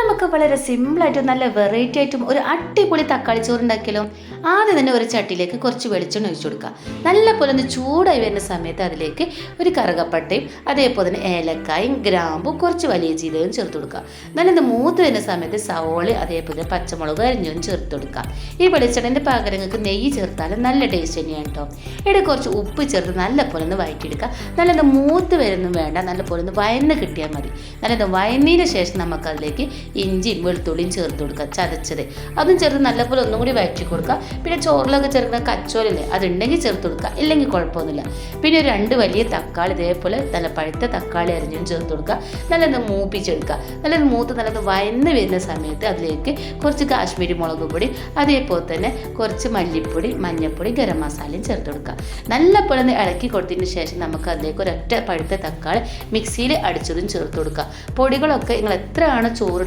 നമുക്ക് വളരെ സിമ്പിളായിട്ടും നല്ല വെറൈറ്റി ആയിട്ടും ഒരു അടിപൊളി തക്കാളി ചോറ് ഉണ്ടാക്കിയാലും ആദ്യം തന്നെ ഒരു ചട്ടിയിലേക്ക് കുറച്ച് വെളിച്ചെണ്ണ ഒഴിച്ചു കൊടുക്കുക. നല്ല പോലെ ഒന്ന് ചൂടായി വരുന്ന സമയത്ത് അതിലേക്ക് ഒരു കറുകപ്പട്ടയും അതേപോലെ തന്നെ ഏലക്കായും ഗ്രാമ്പും കുറച്ച് വലിയ ജീരകവും ചേർത്ത് കൊടുക്കുക. നല്ലത് മൂത്ത് വരുന്ന സമയത്ത് സവോളി അതേപോലെ പച്ചമുളക് അരിഞ്ഞും ചേർത്ത് കൊടുക്കുക. ഈ വെളിച്ചെണ്ണന്റെ പകരം നിങ്ങൾക്ക് നെയ്യ് ചേർത്താലും നല്ല ടേസ്റ്റ് തന്നെയാണ് കേട്ടോ ഇവിടെ കുറച്ച് ഉപ്പ് ചേർത്ത് നല്ല പോലെ ഒന്ന് വഴറ്റിയെടുക്കുക നല്ലത് മൂത്ത് വരുന്നും വേണ്ട. നല്ല പോലെ ഒന്ന് വയന്ന് കിട്ടിയാൽ മതി. നല്ലത് വയന്നതിന് ശേഷം നമുക്കതിലേക്ക് ഇഞ്ചിയും വെളുത്തുള്ളിയും ചേർത്ത് കൊടുക്കുക ചതച്ചത്. അതും ചേർത്ത് നല്ലപോലെ ഒന്നും കൂടി വഴറ്റി കൊടുക്കുക. പിന്നെ ചോറിലൊക്കെ ചേർക്കുന്ന കച്ചോലില്ലേ അതുണ്ടെങ്കിൽ ചേർത്ത് കൊടുക്കുക. ഇല്ലെങ്കിൽ കുഴപ്പമൊന്നുമില്ല. പിന്നെ രണ്ട് വലിയ തക്കാളി ഇതേപോലെ നല്ല പഴുത്ത തക്കാളി അരിഞ്ഞും ചേർത്ത് കൊടുക്കുക. നല്ലത് മൂപ്പിച്ചെടുക്കുക. നല്ലത് മൂത്ത് നല്ലത് വയന്ന് വരുന്ന സമയത്ത് അതിലേക്ക് കുറച്ച് കാശ്മീരി മുളക് പൊടി അതേപോലെ തന്നെ കുറച്ച് മല്ലിപ്പൊടി മഞ്ഞൾപ്പൊടി ഗരം മസാലയും ചേർത്ത് കൊടുക്കുക. നല്ലപോലെ ഒന്ന് ഇളക്കി കൊടുത്തതിന് ശേഷം നമുക്ക് അതിലേക്ക് ഒരൊറ്റ പഴുത്ത തക്കാളി മിക്സിയിൽ അടിച്ചതും ചേർത്ത് കൊടുക്കുക. പൊടികളൊക്കെ നിങ്ങൾ എത്രയാണ് ചോറ്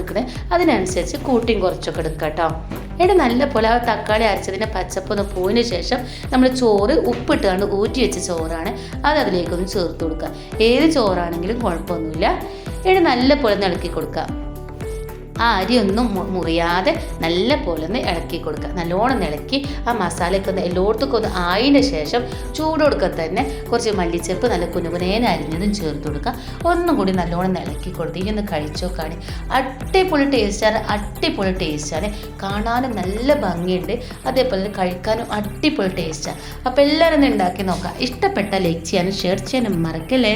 അതിനനുസരിച്ച് കൂട്ടിയും കുറച്ചൊക്കെ എടുക്കുക കേട്ടോ എന്നിട്ട് നല്ല പോലെ ആ തക്കാളി അരച്ചതിന്റെ പച്ചപ്പൊന്ന് പോയതിന് ശേഷം നമ്മൾ ചോറ് ഉപ്പിട്ടുകൊണ്ട് ഊറ്റി വെച്ച ചോറാണ് അത് അതിലേക്കൊന്ന് ചേർത്ത് കൊടുക്കുക. ഏത് ചോറാണെങ്കിലും കുഴപ്പമൊന്നുമില്ല. എന്നിട്ട് നല്ല പോലെ ഇളക്കി കൊടുക്കുക. ആ അരിയൊന്നും മുറിയാതെ നല്ല പോലെ ഒന്ന് ഇളക്കി കൊടുക്കുക നല്ലോണം ഇളക്കി ആ മസാലയൊക്കെ ഒന്ന് എല്ലായിടത്തൊക്കെ ഒന്ന് ആയതിന് ശേഷം ചൂട് കൊടുക്കാൻ തന്നെ കുറച്ച് മല്ലിച്ചെപ്പ് നല്ല കുനുകുനേന അരിഞ്ഞതും ചേർത്ത് കൊടുക്കുക ഒന്നും കൂടി നല്ലോണം ഇളക്കി കൊടുത്ത് ഇനി ഒന്ന് കഴിച്ചോക്കാണ് അട്ടിപ്പൊളി ടേസ്റ്റാണ് അട്ടിപ്പൊളി ടേസ്റ്റാണ് കാണാനും നല്ല ഭംഗിയുണ്ട്. അതേപോലെ കഴിക്കാനും അട്ടിപ്പൊളി ടേസ്റ്റാണ് അപ്പോൾ എല്ലാവരും ഒന്ന് ഉണ്ടാക്കി നോക്കാം. ഇഷ്ടപ്പെട്ട ലൈക്ക് ചെയ്യാനും ഷെയർ ചെയ്യാനും മറക്കല്ലേ?